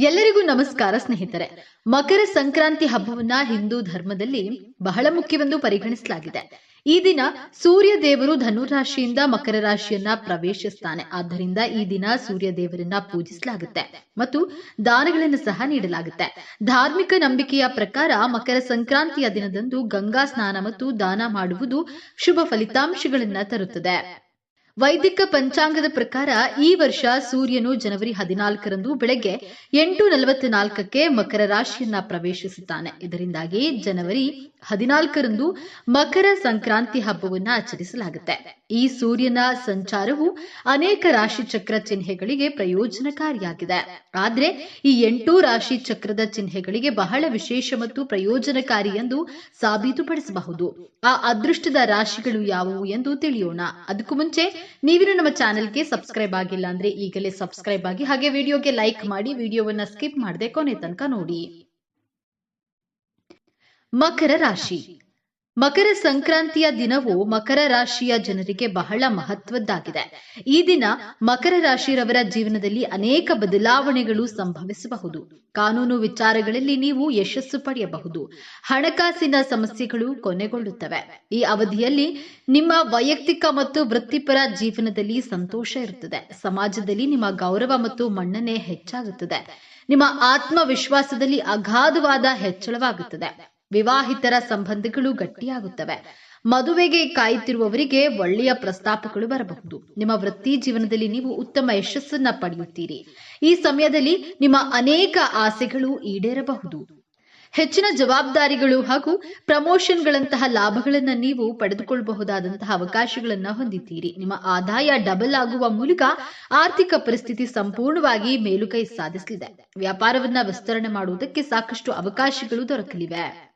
ಎಲ್ಲರಿಗೂ ನಮಸ್ಕಾರ ಸ್ನೇಹಿತರೆ. ಮಕರ ಸಂಕ್ರಾಂತಿ ಹಬ್ಬವನ್ನ ಹಿಂದೂ ಧರ್ಮದಲ್ಲಿ ಬಹಳ ಮುಖ್ಯವೆಂದು ಪರಿಗಣಿಸಲಾಗಿದೆ. ಈ ದಿನ ಸೂರ್ಯ ದೇವರು ಧನುರಾಶಿಯಿಂದ ಮಕರ ರಾಶಿಯನ್ನ ಪ್ರವೇಶಿಸ್ತಾನೆ. ಆದ್ದರಿಂದ ಈ ದಿನ ಸೂರ್ಯ ದೇವರನ್ನ ಪೂಜಿಸಲಾಗುತ್ತೆ ಮತ್ತು ದಾನಗಳನ್ನು ಸಹ ನೀಡಲಾಗುತ್ತೆ. ಧಾರ್ಮಿಕ ನಂಬಿಕೆಯ ಪ್ರಕಾರ ಮಕರ ಸಂಕ್ರಾಂತಿಯ ದಿನದಂದು ಗಂಗಾ ಸ್ನಾನ ಮತ್ತು ದಾನ ಮಾಡುವುದು ಶುಭ ಫಲಿತಾಂಶಗಳನ್ನ ತರುತ್ತದೆ. ವೈದಿಕ ಪಂಚಾಂಗದ ಪ್ರಕಾರ ಈ ವರ್ಷ ಸೂರ್ಯನು ಜನವರಿ ಹದಿನಾಲ್ಕರಂದು ಬೆಳಗ್ಗೆ ಎಂಟು ನಲವತ್ನಾಲ್ಕಕ್ಕೆ ಮಕರ ರಾಶಿಯನ್ನ ಪ್ರವೇಶಿಸುತ್ತಾನೆ. ಇದರಿಂದಾಗಿ ಜನವರಿ ಹದಿನಾಲ್ಕರಂದು ಮಕರ ಸಂಕ್ರಾಂತಿ ಹಬ್ಬವನ್ನ ಆಚರಿಸಲಾಗುತ್ತೆ. ಈ ಸೂರ್ಯನ ಸಂಚಾರವು ಅನೇಕ ರಾಶಿ ಚಕ್ರ ಚಿಹ್ನೆಗಳಿಗೆ ಪ್ರಯೋಜನಕಾರಿಯಾಗಿದೆ. ಆದ್ರೆ ಈ ಎಂಟು ರಾಶಿ ಚಕ್ರದ ಚಿಹ್ನೆಗಳಿಗೆ ಬಹಳ ವಿಶೇಷ ಮತ್ತು ಪ್ರಯೋಜನಕಾರಿ ಎಂದು ಸಾಬೀತುಪಡಿಸಬಹುದು. ಆ ಅದೃಷ್ಟದ ರಾಶಿಗಳು ಯಾವುವು ಎಂದು ತಿಳಿಯೋಣ. ಅದಕ್ಕೂ ಮುಂಚೆ ನೀವಿನ ನಮ್ಮ ಚಾನೆಲ್ಗೆ ಸಬ್ಸ್ಕ್ರೈಬ್ ಆಗಿಲ್ಲ ಅಂದ್ರೆ ಈಗಲೇ ಸಬ್ಸ್ಕ್ರೈಬ್ ಆಗಿ ಹಾಗೆ ವಿಡಿಯೋಗೆ ಲೈಕ್ ಮಾಡಿ ವಿಡಿಯೋವನ್ನ ಸ್ಕಿಪ್ ಮಾಡದೆ ಕೊನೆ ತನಕ ನೋಡಿ. ಮಕರ ರಾಶಿ. ಮಕರ ಸಂಕ್ರಾಂತಿಯ ದಿನವು ಮಕರ ರಾಶಿಯ ಜನರಿಗೆ ಬಹಳ ಮಹತ್ವದ್ದಾಗಿದೆ. ಈ ದಿನ ಮಕರ ರಾಶಿಯವರ ಜೀವನದಲ್ಲಿ ಅನೇಕ ಬದಲಾವಣೆಗಳು ಸಂಭವಿಸಬಹುದು. ಕಾನೂನು ವಿಚಾರಗಳಲ್ಲಿ ನೀವು ಯಶಸ್ಸು ಪಡೆಯಬಹುದು. ಹಣಕಾಸಿನ ಸಮಸ್ಯೆಗಳು ಕೊನೆಗೊಳ್ಳುತ್ತವೆ. ಈ ಅವಧಿಯಲ್ಲಿ ನಿಮ್ಮ ವೈಯಕ್ತಿಕ ಮತ್ತು ವೃತ್ತಿಪರ ಜೀವನದಲ್ಲಿ ಸಂತೋಷ ಇರುತ್ತದೆ. ಸಮಾಜದಲ್ಲಿ ನಿಮ್ಮ ಗೌರವ ಮತ್ತು ಮನ್ನಣೆ ಹೆಚ್ಚಾಗುತ್ತದೆ. ನಿಮ್ಮ ಆತ್ಮವಿಶ್ವಾಸದಲ್ಲಿ ಅಗಾಧವಾದ ಹೆಚ್ಚಳವಾಗುತ್ತದೆ. ವಿವಾಹಿತರ ಸಂಬಂಧಗಳು ಗಟ್ಟಿಯಾಗುತ್ತವೆ. ಮದುವೆಗೆ ಕಾಯುತ್ತಿರುವವರಿಗೆ ಒಳ್ಳೆಯ ಪ್ರಸ್ತಾಪಗಳು ಬರಬಹುದು. ನಿಮ್ಮ ವೃತ್ತಿ ಜೀವನದಲ್ಲಿ ನೀವು ಉತ್ತಮ ಯಶಸ್ಸನ್ನ ಪಡೆಯುತ್ತೀರಿ. ಈ ಸಮಯದಲ್ಲಿ ನಿಮ್ಮ ಅನೇಕ ಆಸೆಗಳು ಈಡೇರಬಹುದು. ಹೆಚ್ಚಿನ ಜವಾಬ್ದಾರಿಗಳು ಹಾಗೂ ಪ್ರಮೋಷನ್ಗಳಂತಹ ಲಾಭಗಳನ್ನ ನೀವು ಪಡೆದುಕೊಳ್ಳಬಹುದಾದಂತಹ ಅವಕಾಶಗಳನ್ನ ಹೊಂದಿದ್ದೀರಿ. ನಿಮ್ಮ ಆದಾಯ ಡಬಲ್ ಆಗುವ ಮೂಲಕ ಆರ್ಥಿಕ ಪರಿಸ್ಥಿತಿ ಸಂಪೂರ್ಣವಾಗಿ ಮೇಲುಕೈ ಸಾಧಿಸಲಿದೆ. ವ್ಯಾಪಾರವನ್ನ ವಿಸ್ತರಣೆ ಮಾಡುವುದಕ್ಕೆ ಸಾಕಷ್ಟು ಅವಕಾಶಗಳು ದೊರಕಲಿವೆ.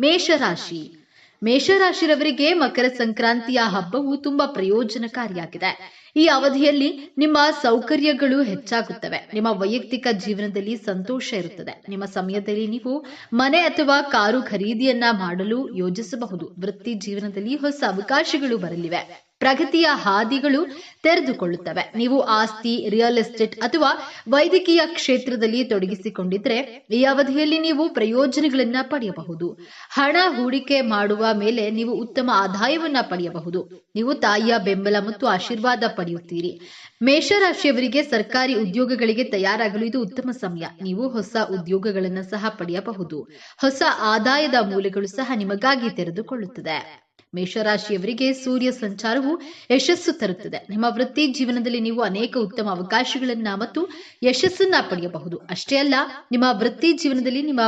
ಮೇಷರಾಶಿ. ಮೇಷರಾಶಿರವರಿಗೆ ಮಕರ ಸಂಕ್ರಾಂತಿಯ ಹಬ್ಬವು ತುಂಬಾ ಪ್ರಯೋಜನಕಾರಿಯಾಗಿದೆ. ಈ ಅವಧಿಯಲ್ಲಿ ನಿಮ್ಮ ಸೌಕರ್ಯಗಳು ಹೆಚ್ಚಾಗುತ್ತವೆ. ನಿಮ್ಮ ವೈಯಕ್ತಿಕ ಜೀವನದಲ್ಲಿ ಸಂತೋಷ ಇರುತ್ತದೆ. ನಿಮ್ಮ ಸಮಯದಲ್ಲಿ ನೀವು ಮನೆ ಅಥವಾ ಕಾರು ಖರೀದಿಯನ್ನ ಮಾಡಲು ಯೋಜಿಸಬಹುದು. ವೃತ್ತಿ ಜೀವನದಲ್ಲಿ ಹೊಸ ಅವಕಾಶಗಳು ಬರಲಿವೆ. ಪ್ರಗತಿಯ ಹಾದಿಗಳು ತೆರೆದುಕೊಳ್ಳುತ್ತವೆ. ನೀವು ಆಸ್ತಿ ರಿಯಲ್ ಎಸ್ಟೇಟ್ ಅಥವಾ ವೈದ್ಯಕೀಯ ಕ್ಷೇತ್ರದಲ್ಲಿ ತೊಡಗಿಸಿಕೊಂಡಿದ್ರೆ ಈ ಅವಧಿಯಲ್ಲಿ ನೀವು ಪ್ರಯೋಜನಗಳನ್ನ ಪಡೆಯಬಹುದು. ಹಣ ಹೂಡಿಕೆ ಮಾಡುವ ಮೇಲೆ ನೀವು ಉತ್ತಮ ಆದಾಯವನ್ನ ಪಡೆಯಬಹುದು. ನೀವು ತಾಯಿಯ ಬೆಂಬಲ ಮತ್ತು ಆಶೀರ್ವಾದ ಪಡೆಯುತ್ತೀರಿ. ಮೇಷರಾಶಿಯವರಿಗೆ ಸರ್ಕಾರಿ ಉದ್ಯೋಗಗಳಿಗೆ ತಯಾರಾಗಲು ಇದು ಉತ್ತಮ ಸಮಯ. ನೀವು ಹೊಸ ಉದ್ಯೋಗಗಳನ್ನು ಸಹ ಪಡೆಯಬಹುದು. ಹೊಸ ಆದಾಯದ ಮೂಲಗಳು ಸಹ ನಿಮಗಾಗಿ ತೆರೆದುಕೊಳ್ಳುತ್ತದೆ. ಮೇಷರಾಶಿಯವರಿಗೆ ಸೂರ್ಯ ಸಂಚಾರವು ಯಶಸ್ಸು ತರುತ್ತದೆ. ನಿಮ್ಮ ವೃತ್ತಿ ಜೀವನದಲ್ಲಿ ನೀವು ಅನೇಕ ಉತ್ತಮ ಅವಕಾಶಗಳನ್ನ ಮತ್ತು ಯಶಸ್ಸನ್ನ ಪಡೆಯಬಹುದು. ಅಷ್ಟೇ ಅಲ್ಲ, ನಿಮ್ಮ ವೃತ್ತಿ ಜೀವನದಲ್ಲಿ ನಿಮ್ಮ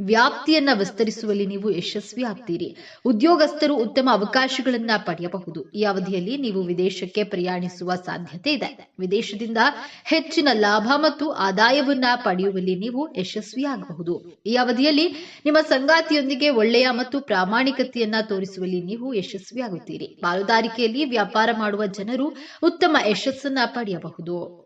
ವ್ಯಾಪ್ತಿಯನ್ನ ವಿಸ್ತರಿಸುವಲ್ಲಿ ನೀವು ಯಶಸ್ವಿ ಆಗ್ತೀರಿ ಉದ್ಯೋಗಸ್ಥರು ಉತ್ತಮ ಅವಕಾಶಗಳನ್ನ ಪಡೆಯಬಹುದು. ಈ ಅವಧಿಯಲ್ಲಿ ನೀವು ವಿದೇಶಕ್ಕೆ ಪ್ರಯಾಣಿಸುವ ಸಾಧ್ಯತೆ ಇದೆ. ವಿದೇಶದಿಂದ ಹೆಚ್ಚಿನ ಲಾಭ ಮತ್ತು ಆದಾಯವನ್ನ ಪಡೆಯುವಲ್ಲಿ ನೀವು ಯಶಸ್ವಿಯಾಗಬಹುದು. ಈ ಅವಧಿಯಲ್ಲಿ ನಿಮ್ಮ ಸಂಗಾತಿಯೊಂದಿಗೆ ಒಳ್ಳೆಯ ಮತ್ತು ಪ್ರಾಮಾಣಿಕತೆಯನ್ನ ತೋರಿಸುವಲ್ಲಿ ನೀವು ಯಶಸ್ವಿಯಾಗುತ್ತೀರಿ. ಪಾಲುದಾರಿಕೆಯಲ್ಲಿ ವ್ಯಾಪಾರ ಮಾಡುವ ಜನರು ಉತ್ತಮ ಯಶಸ್ಸನ್ನ ಪಡೆಯಬಹುದು.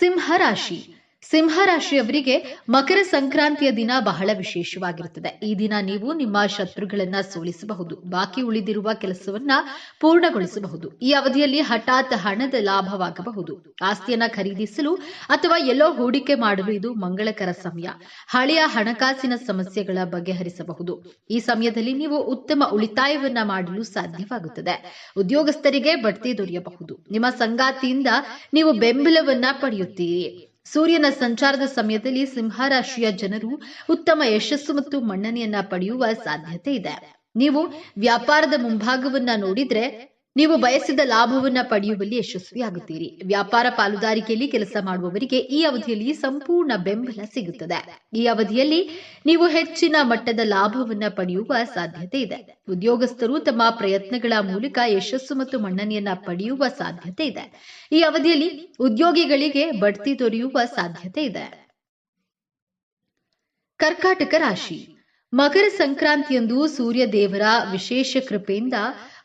ಸಿಂಹ ರಾಶಿ. ಸಿಂಹ ರಾಶಿಯವರಿಗೆ ಮಕರ ಸಂಕ್ರಾಂತಿಯ ದಿನ ಬಹಳ ವಿಶೇಷವಾಗಿರುತ್ತದೆ. ಈ ದಿನ ನೀವು ನಿಮ್ಮ ಶತ್ರುಗಳನ್ನ ಸೋಲಿಸಬಹುದು. ಬಾಕಿ ಉಳಿದಿರುವ ಕೆಲಸವನ್ನ ಪೂರ್ಣಗೊಳಿಸಬಹುದು. ಈ ಅವಧಿಯಲ್ಲಿ ಹಠಾತ್ ಹಣದ ಲಾಭವಾಗಬಹುದು. ಆಸ್ತಿಯನ್ನ ಖರೀದಿಸಲು ಅಥವಾ ಎಲ್ಲೋ ಹೂಡಿಕೆ ಮಾಡಲು ಇದು ಮಂಗಳಕರ ಸಮಯ. ಹಳೆಯ ಹಣಕಾಸಿನ ಸಮಸ್ಯೆಗಳ ಬಗೆಹರಿಸಬಹುದು. ಈ ಸಮಯದಲ್ಲಿ ನೀವು ಉತ್ತಮ ಉಳಿತಾಯವನ್ನ ಮಾಡಲು ಸಾಧ್ಯವಾಗುತ್ತದೆ. ಉದ್ಯೋಗಸ್ಥರಿಗೆ ಬಡ್ತಿ ದೊರೆಯಬಹುದು. ನಿಮ್ಮ ಸಂಗಾತಿಯಿಂದ ನೀವು ಬೆಂಬಲವನ್ನ ಪಡೆಯುತ್ತೀರಿ. ಸೂರ್ಯನ ಸಂಚಾರದ ಸಮಯದಲ್ಲಿ ಸಿಂಹರಾಶಿಯ ಜನರು ಉತ್ತಮ ಯಶಸ್ಸು ಮತ್ತು ಮನ್ನಣೆಯನ್ನ ಪಡೆಯುವ ಸಾಧ್ಯತೆ ಇದೆ. ನೀವು ವ್ಯಾಪಾರದ ಮುಂಭಾಗವನ್ನ ನೋಡಿದ್ರೆ ನೀವು ಬಯಸಿದ ಲಾಭವನ್ನ ಪಡೆಯುವಲ್ಲಿ ಯಶಸ್ವಿಯಾಗುತ್ತೀರಿ. ವ್ಯಾಪಾರ ಪಾಲುದಾರಿಕೆಯಲ್ಲಿ ಕೆಲಸ ಮಾಡುವವರಿಗೆ ಈ ಅವಧಿಯಲ್ಲಿ ಸಂಪೂರ್ಣ ಬೆಂಬಲ ಸಿಗುತ್ತದೆ. ಈ ಅವಧಿಯಲ್ಲಿ ನೀವು ಹೆಚ್ಚಿನ ಮಟ್ಟದ ಲಾಭವನ್ನ ಪಡೆಯುವ ಸಾಧ್ಯತೆ ಇದೆ. ಉದ್ಯೋಗಸ್ಥರು ತಮ್ಮ ಪ್ರಯತ್ನಗಳ ಮೂಲಕ ಯಶಸ್ಸು ಮತ್ತು ಮನ್ನಣೆಯನ್ನ ಪಡೆಯುವ ಸಾಧ್ಯತೆ ಇದೆ. ಈ ಅವಧಿಯಲ್ಲಿ ಉದ್ಯೋಗಿಗಳಿಗೆ ಬಡ್ತಿ ದೊರೆಯುವ ಸಾಧ್ಯತೆ ಇದೆ. ಕರ್ಕಾಟಕ ರಾಶಿ. ಮಕರ ಸಂಕ್ರಾಂತಿಯಂದು ಸೂರ್ಯ ದೇವರ ವಿಶೇಷ ಕೃಪೆಯಿಂದ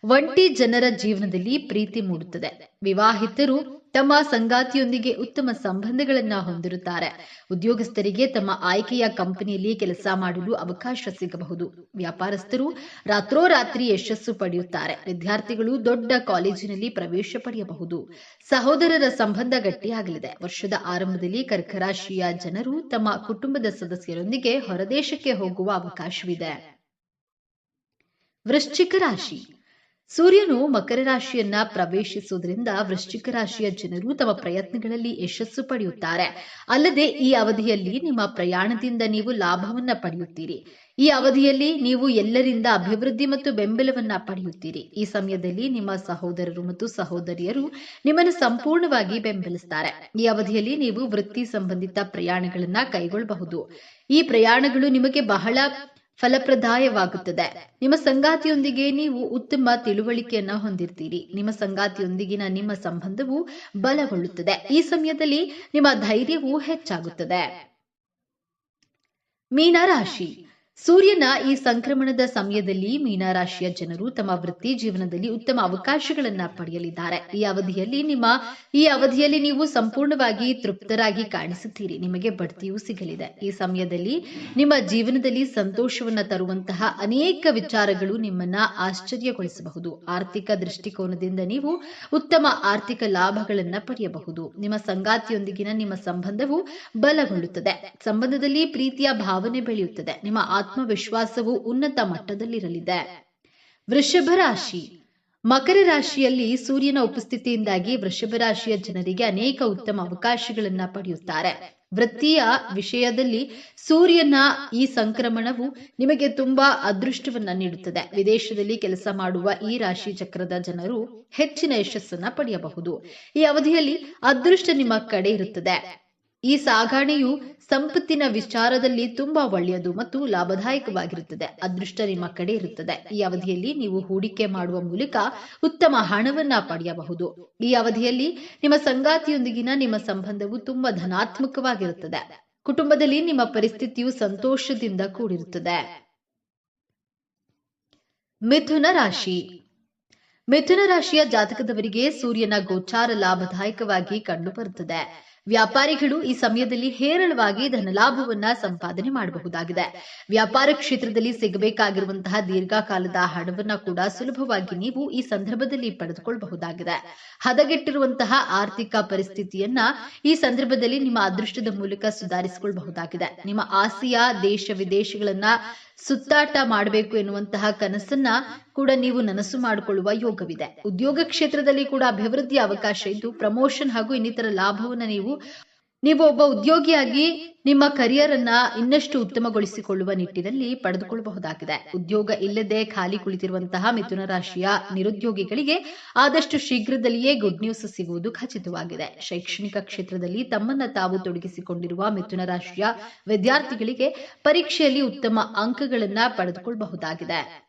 ಒಂಟಿ ಜನರ ಜೀವನದಲ್ಲಿ ಪ್ರೀತಿ ಮೂಡುತ್ತದೆ. ವಿವಾಹಿತರು ತಮ್ಮ ಸಂಗಾತಿಯೊಂದಿಗೆ ಉತ್ತಮ ಸಂಬಂಧಗಳನ್ನ ಹೊಂದಿರುತ್ತಾರೆ. ಉದ್ಯೋಗಸ್ಥರಿಗೆ ತಮ್ಮ ಆಯ್ಕೆಯ ಕಂಪನಿಯಲ್ಲಿ ಕೆಲಸ ಮಾಡಲು ಅವಕಾಶ ಸಿಗಬಹುದು. ವ್ಯಾಪಾರಸ್ಥರು ರಾತ್ರೋರಾತ್ರಿ ಯಶಸ್ಸು ಪಡೆಯುತ್ತಾರೆ. ವಿದ್ಯಾರ್ಥಿಗಳು ದೊಡ್ಡ ಕಾಲೇಜಿನಲ್ಲಿ ಪ್ರವೇಶ ಪಡೆಯಬಹುದು. ಸಹೋದರರ ಸಂಬಂಧ ಗಟ್ಟಿಯಾಗಲಿದೆ. ವರ್ಷದ ಆರಂಭದಲ್ಲಿ ಕರ್ಕ ರಾಶಿಯ ಜನರು ತಮ್ಮ ಕುಟುಂಬದ ಸದಸ್ಯರೊಂದಿಗೆ ಹೊರದೇಶಕ್ಕೆ ಹೋಗುವ ಅವಕಾಶವಿದೆ. ವೃಶ್ಚಿಕ ರಾಶಿ. ಸೂರ್ಯನು ಮಕರ ರಾಶಿಯನ್ನ ಪ್ರವೇಶಿಸುವುದರಿಂದ ವೃಶ್ಚಿಕ ರಾಶಿಯ ಜನರು ತಮ್ಮ ಪ್ರಯತ್ನಗಳಲ್ಲಿ ಯಶಸ್ಸು ಪಡೆಯುತ್ತಾರೆ. ಅಲ್ಲದೆ ಈ ಅವಧಿಯಲ್ಲಿ ನಿಮ್ಮ ಪ್ರಯಾಣದಿಂದ ನೀವು ಲಾಭವನ್ನ ಪಡೆಯುತ್ತೀರಿ. ಈ ಅವಧಿಯಲ್ಲಿ ನೀವು ಎಲ್ಲರಿಂದ ಅಭಿವೃದ್ಧಿ ಮತ್ತು ಬೆಂಬಲವನ್ನ ಪಡೆಯುತ್ತೀರಿ. ಈ ಸಮಯದಲ್ಲಿ ನಿಮ್ಮ ಸಹೋದರರು ಮತ್ತು ಸಹೋದರಿಯರು ನಿಮ್ಮನ್ನು ಸಂಪೂರ್ಣವಾಗಿ ಬೆಂಬಲಿಸುತ್ತಾರೆ ಈ ಅವಧಿಯಲ್ಲಿ ನೀವು ವೃತ್ತಿ ಸಂಬಂಧಿತ ಪ್ರಯಾಣಗಳನ್ನ ಕೈಗೊಳ್ಳಬಹುದು. ಈ ಪ್ರಯಾಣಗಳು ನಿಮಗೆ ಬಹಳ ಫಲಪ್ರದಾಯವಾಗುತ್ತದೆ. ನಿಮ್ಮ ಸಂಗಾತಿಯೊಂದಿಗೆ ನೀವು ಉತ್ತಮ ತಿಳುವಳಿಕೆಯನ್ನ ಹೊಂದಿರ್ತೀರಿ. ನಿಮ್ಮ ಸಂಗಾತಿಯೊಂದಿಗಿನ ನಿಮ್ಮ ಸಂಬಂಧವು ಬಲಗೊಳ್ಳುತ್ತದೆ. ಈ ಸಮಯದಲ್ಲಿ ನಿಮ್ಮ ಧೈರ್ಯವು ಹೆಚ್ಚಾಗುತ್ತದೆ. ಮೀನರಾಶಿ. ಸೂರ್ಯನ ಈ ಸಂಕ್ರಮಣದ ಸಮಯದಲ್ಲಿ ಮೀನರಾಶಿಯ ಜನರು ತಮ್ಮ ವೃತ್ತಿ ಜೀವನದಲ್ಲಿ ಉತ್ತಮ ಅವಕಾಶಗಳನ್ನ ಪಡೆಯಲಿದ್ದಾರೆ. ಈ ಅವಧಿಯಲ್ಲಿ ನಿಮ್ಮ, ಈ ಅವಧಿಯಲ್ಲಿ ನೀವು ಸಂಪೂರ್ಣವಾಗಿ ತೃಪ್ತರಾಗಿ ಕಾಣಿಸುತ್ತೀರಿ. ನಿಮಗೆ ಬಡ್ತಿಯೂ ಸಿಗಲಿದೆ. ಈ ಸಮಯದಲ್ಲಿ ನಿಮ್ಮ ಜೀವನದಲ್ಲಿ ಸಂತೋಷವನ್ನ ತರುವಂತಹ ಅನೇಕ ವಿಚಾರಗಳು ನಿಮ್ಮನ್ನ ಆಶ್ಚರ್ಯಗೊಳಿಸಬಹುದು. ಆರ್ಥಿಕ ದೃಷ್ಟಿಕೋನದಿಂದ ನೀವು ಉತ್ತಮ ಆರ್ಥಿಕ ಲಾಭಗಳನ್ನ ಪಡೆಯಬಹುದು. ನಿಮ್ಮ ಸಂಗಾತಿಯೊಂದಿಗಿನ ನಿಮ್ಮ ಸಂಬಂಧವು ಬಲಗೊಳ್ಳುತ್ತದೆ. ಸಂಬಂಧದಲ್ಲಿ ಪ್ರೀತಿಯ ಭಾವನೆ ಬೆಳೆಯುತ್ತದೆ. ನಿಮ್ಮ ಆತ್ಮವಿಶ್ವಾಸವು ಉನ್ನತ ಮಟ್ಟದಲ್ಲಿರಲಿದೆ. ವೃಷಭ ರಾಶಿ. ಮಕರ ರಾಶಿಯಲ್ಲಿ ಸೂರ್ಯನ ಉಪಸ್ಥಿತಿಯಿಂದಾಗಿ ವೃಷಭ ರಾಶಿಯ ಜನರಿಗೆ ಅನೇಕ ಉತ್ತಮ ಅವಕಾಶಗಳನ್ನ ಪಡೆಯುತ್ತಾರೆ. ವೃತ್ತಿಯ ವಿಷಯದಲ್ಲಿ ಸೂರ್ಯನ ಈ ಸಂಕ್ರಮಣವು ನಿಮಗೆ ತುಂಬಾ ಅದೃಷ್ಟವನ್ನ ನೀಡುತ್ತದೆ. ವಿದೇಶದಲ್ಲಿ ಕೆಲಸ ಮಾಡುವ ಈ ರಾಶಿ ಚಕ್ರದ ಜನರು ಹೆಚ್ಚಿನ ಯಶಸ್ಸನ್ನ ಪಡೆಯಬಹುದು. ಈ ಅವಧಿಯಲ್ಲಿ ಅದೃಷ್ಟ ನಿಮ್ಮ ಕಡೆ ಇರುತ್ತದೆ. ಈ ಸಾಗಾಣೆಯು ಸಂಪತ್ತಿನ ವಿಚಾರದಲ್ಲಿ ತುಂಬಾ ಒಳ್ಳೆಯದು ಮತ್ತು ಲಾಭದಾಯಕವಾಗಿರುತ್ತದೆ. ಅದೃಷ್ಟ ನಿಮ್ಮ ಕಡೆ ಇರುತ್ತದೆ. ಈ ಅವಧಿಯಲ್ಲಿ ನೀವು ಹೂಡಿಕೆ ಮಾಡುವ ಮೂಲಕ ಉತ್ತಮ ಹಣವನ್ನ ಪಡೆಯಬಹುದು. ಈ ಅವಧಿಯಲ್ಲಿ ನಿಮ್ಮ ಸಂಗಾತಿಯೊಂದಿಗಿನ ನಿಮ್ಮ ಸಂಬಂಧವು ತುಂಬಾ ಧನಾತ್ಮಕವಾಗಿರುತ್ತದೆ. ಕುಟುಂಬದಲ್ಲಿ ನಿಮ್ಮ ಪರಿಸ್ಥಿತಿಯು ಸಂತೋಷದಿಂದ ಕೂಡಿರುತ್ತದೆ. ಮಿಥುನ ರಾಶಿ. ಮಿಥುನ ರಾಶಿಯ ಜಾತಕದವರಿಗೆ ಸೂರ್ಯನ ಗೋಚಾರ ಲಾಭದಾಯಕವಾಗಿ ಕಂಡುಬರುತ್ತದೆ. ವ್ಯಾಪಾರಿಗಳು ಈ ಸಮಯದಲ್ಲಿ ಹೇರಳವಾಗಿ ಧನಲಾಭವನ್ನ ಸಂಪಾದನೆ ಮಾಡಬಹುದಾಗಿದೆ. ವ್ಯಾಪಾರ ಕ್ಷೇತ್ರದಲ್ಲಿ ಸಿಗಬೇಕಾಗಿರುವಂತಹ ದೀರ್ಘಕಾಲದ ಹಣವನ್ನ ಕೂಡ ಸುಲಭವಾಗಿ ನೀವು ಈ ಸಂದರ್ಭದಲ್ಲಿ ಪಡೆದುಕೊಳ್ಳಬಹುದಾಗಿದೆ. ಹದಗೆಟ್ಟಿರುವಂತಹ ಆರ್ಥಿಕ ಪರಿಸ್ಥಿತಿಯನ್ನ ಈ ಸಂದರ್ಭದಲ್ಲಿ ನಿಮ್ಮ ಅದೃಷ್ಟದ ಮೂಲಕ ಸುಧಾರಿಸಿಕೊಳ್ಳಬಹುದಾಗಿದೆ ನಿಮ್ಮ ಆಸಿಯಾ ದೇಶ ವಿದೇಶಗಳನ್ನ ಸುತ್ತಾಟ ಮಾಡಬೇಕು ಎನ್ನುವಂತಹ ಕನಸನ್ನ ಕೂಡ ನೀವು ನನಸು ಮಾಡಿಕೊಳ್ಳುವ ಯೋಗವಿದೆ. ಉದ್ಯೋಗ ಕ್ಷೇತ್ರದಲ್ಲಿ ಕೂಡ ಅಭಿವೃದ್ಧಿ ಅವಕಾಶ ಇದ್ದು, ಪ್ರಮೋಷನ್ ಹಾಗೂ ಇನ್ನಿತರ ಲಾಭವನ್ನು ನೀವು ನೀವು ಒಬ್ಬ ಉದ್ಯೋಗಿಯಾಗಿ ನಿಮ್ಮ ಕರಿಯರ್ ಅನ್ನ ಇನ್ನಷ್ಟು ಉತ್ತಮಗೊಳಿಸಿಕೊಳ್ಳುವ ನಿಟ್ಟಿನಲ್ಲಿ ಪಡೆದುಕೊಳ್ಳಬಹುದಾಗಿದೆ. ಉದ್ಯೋಗ ಇಲ್ಲದೆ ಖಾಲಿ ಕುಳಿತಿರುವಂತಹ ಮಿಥುನ ರಾಶಿಯ ನಿರುದ್ಯೋಗಿಗಳಿಗೆ ಆದಷ್ಟು ಶೀಘ್ರದಲ್ಲಿಯೇ ಗುಡ್ ನ್ಯೂಸ್ ಸಿಗುವುದು ಖಚಿತವಾಗಿದೆ. ಶೈಕ್ಷಣಿಕ ಕ್ಷೇತ್ರದಲ್ಲಿ ತಮ್ಮನ್ನ ತಾವು ತೊಡಗಿಸಿಕೊಂಡಿರುವ ಮಿಥುನ ರಾಶಿಯ ವಿದ್ಯಾರ್ಥಿಗಳಿಗೆ ಪರೀಕ್ಷೆಯಲ್ಲಿ ಉತ್ತಮ ಅಂಕಗಳನ್ನ ಪಡೆದುಕೊಳ್ಳಬಹುದಾಗಿದೆ